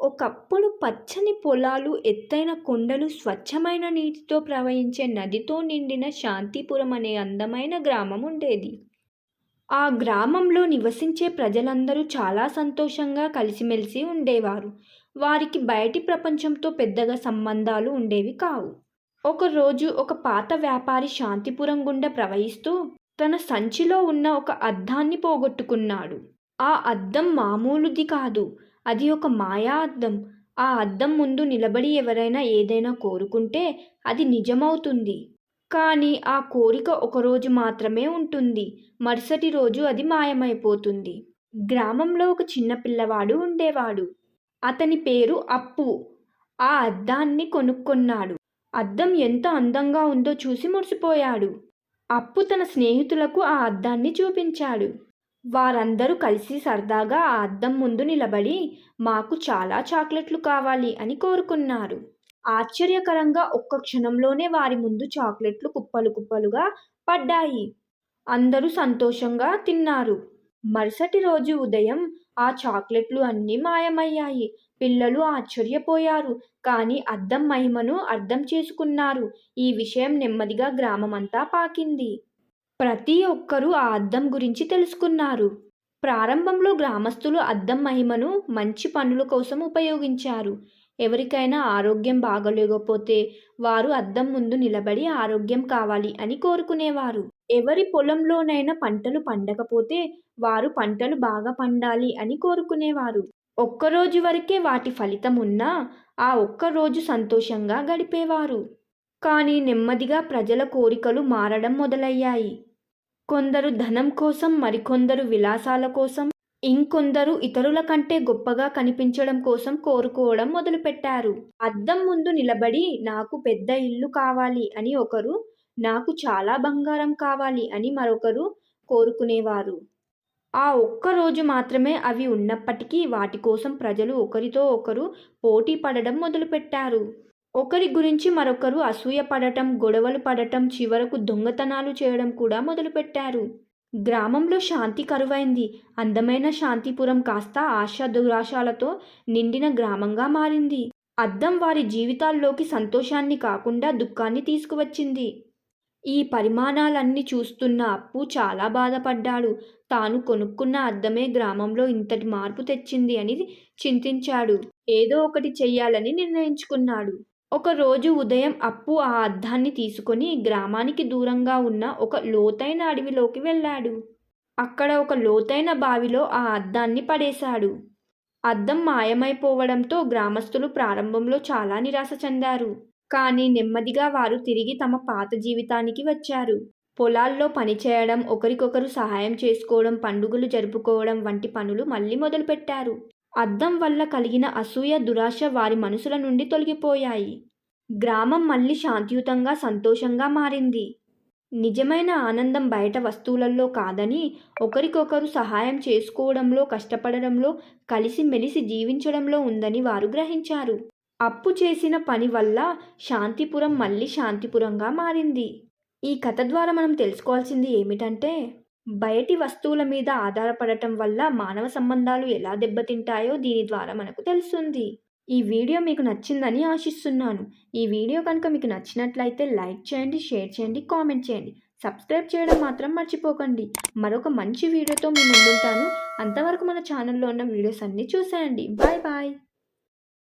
ఒకప్పుడు పచ్చని పొలాలు, ఎత్తైన కొండలు, స్వచ్ఛమైన నీటితో ప్రవహించే నదితో నిండిన శాంతిపురం అనే అందమైన గ్రామం ఉండేది. ఆ గ్రామంలో నివసించే ప్రజలందరూ చాలా సంతోషంగా కలిసిమెలిసి ఉండేవారు. వారికి బయటి ప్రపంచంతో పెద్దగా సంబంధాలు ఉండేవి కావు. ఒకరోజు ఒక పాత వ్యాపారి శాంతిపురం గుండా ప్రవహిస్తూ తన సంచిలో ఉన్న ఒక అద్దాన్ని పోగొట్టుకున్నాడు. ఆ అద్దం మామూలుది కాదు. అది ఒక మాయా అద్దం. ఆ అద్దం ముందు నిలబడి ఎవరైనా ఏదైనా కోరుకుంటే అది నిజమవుతుంది. కానీ ఆ కోరిక ఒకరోజు మాత్రమే ఉంటుంది. మరుసటి రోజు అది మాయమైపోతుంది. గ్రామంలో ఒక చిన్న పిల్లవాడు ఉండేవాడు. అతని పేరు అప్పు. ఆ అద్దాన్ని కొనుక్కున్నాడు. అద్దం ఎంత అందంగా ఉందో చూసి మురిసిపోయాడు. అప్పు తన స్నేహితులకు ఆ అద్దాన్ని చూపించాడు. వారందరూ కలిసి సరదాగా ఆ అద్దం ముందు నిలబడి మాకు చాలా చాక్లెట్లు కావాలి అని కోరుకున్నారు. ఆశ్చర్యకరంగా ఒక్క క్షణంలోనే వారి ముందు చాక్లెట్లు కుప్పలు కుప్పలుగా పడ్డాయి. అందరూ సంతోషంగా తిన్నారు. మరుసటి రోజు ఉదయం ఆ చాక్లెట్లు అన్నీ మాయమయ్యాయి. పిల్లలు ఆశ్చర్యపోయారు. కానీ అద్దం మహిమను అర్థం చేసుకున్నారు. ఈ విషయం నెమ్మదిగా గ్రామమంతా పాకింది. ప్రతి ఒక్కరూ ఆ అద్దం గురించి తెలుసుకున్నారు. ప్రారంభంలో గ్రామస్తులు అద్దం మహిమను మంచి పనుల కోసం ఉపయోగించారు. ఎవరికైనా ఆరోగ్యం బాగాలేకపోతే వారు అద్దం ముందు నిలబడి ఆరోగ్యం కావాలి అని కోరుకునేవారు. ఎవరి పొలంలోనైనా పంటలు పండకపోతే వారు పంటలు బాగా పండాలి అని కోరుకునేవారు. ఒక్కరోజు వరకే వాటి ఫలితం ఉన్నా ఆ ఒక్క రోజు సంతోషంగా గడిపేవారు. కానీ నెమ్మదిగా ప్రజల కోరికలు మారడం మొదలయ్యాయి. కొందరు ధనం కోసం మరికొందరు విలాసాల కోసం ఇంకొందరు ఇతరుల కంటే గొప్పగా కనిపించడం కోసం కోరుకోవడం మొదలుపెట్టారు. అద్దం ముందు నిలబడి నాకు పెద్ద ఇల్లు కావాలి అని ఒకరు, నాకు చాలా బంగారం కావాలి అని మరొకరు కోరుకునేవారు. ఆ ఒక్క రోజు మాత్రమే అవి ఉన్నప్పటికీ వాటి కోసం ప్రజలు ఒకరితో ఒకరు పోటీ పడడం మొదలుపెట్టారు. ఒకరి గురించి మరొకరు అసూయ పడటం గొడవలు పడటం, చివరకు దొంగతనాలు చేయడం కూడా మొదలుపెట్టారు. గ్రామంలో శాంతి కరువైంది. అందమైన శాంతిపురం కాస్త ఆశ దురాశాలతో నిండిన గ్రామంగా మారింది. అద్దం వారి జీవితాల్లోకి సంతోషాన్ని కాకుండా దుఃఖాన్ని తీసుకువచ్చింది. ఈ పరిమాణాలన్నీ చూస్తున్న అప్పు చాలా బాధపడ్డాడు. తాను కొనుక్కున్న అద్దమే గ్రామంలో ఇంతటి మార్పు తెచ్చింది అని చింతించాడు. ఏదో ఒకటి చెయ్యాలని నిర్ణయించుకున్నాడు. ఒకరోజు ఉదయం అప్పు ఆ అద్దాన్ని తీసుకొని గ్రామానికి దూరంగా ఉన్న ఒక లోతైన అడవిలోకి వెళ్ళాడు. అక్కడ ఒక లోతైన బావిలో ఆ అద్దాన్ని పడేశాడు. అద్దం మాయమైపోవడంతో గ్రామస్తులు ప్రారంభంలో చాలా నిరాశ చెందారు. కానీ నెమ్మదిగా వారు తిరిగి తమ పాత జీవితానికి వచ్చారు. పొలాల్లో పనిచేయడం, ఒకరికొకరు సహాయం చేసుకోవడం, పండుగలు జరుపుకోవడం వంటి పనులు మళ్ళీ మొదలుపెట్టారు. అద్దం వల్ల కలిగిన అసూయ, దురాశ వారి మనసుల నుండి తొలగిపోయాయి. గ్రామం మళ్ళీ శాంతియుతంగా, సంతోషంగా మారింది. నిజమైన ఆనందం బయట వస్తువులలో కాదని ఒకరికొకరు సహాయం చేసుకోవడంలో, కష్టపడడంలో, కలిసి మెలిసి జీవించడంలో ఉందని వారు గ్రహించారు. అప్పు చేసిన పని వల్ల శాంతిపురం మళ్ళీ శాంతిపురంగా మారింది. ఈ కథ ద్వారా మనం తెలుసుకోవాల్సింది ఏమిటంటే బయటి వస్తువుల మీద ఆధారపడటం వల్ల మానవ సంబంధాలు ఎలా దెబ్బతింటాయో దీని ద్వారా మనకు తెలుస్తుంది. ఈ వీడియో మీకు నచ్చిందని ఆశిస్తున్నాను. ఈ వీడియో కనుక మీకు నచ్చినట్లయితే లైక్ చేయండి, షేర్ చేయండి, కామెంట్ చేయండి. సబ్స్క్రైబ్ చేయడం మాత్రం మర్చిపోకండి. మరొక మంచి వీడియోతో మీ ముందుంటాను. అంతవరకు మన ఛానల్లో ఉన్న వీడియోస్ అన్నీ చూసేయండి. Bye bye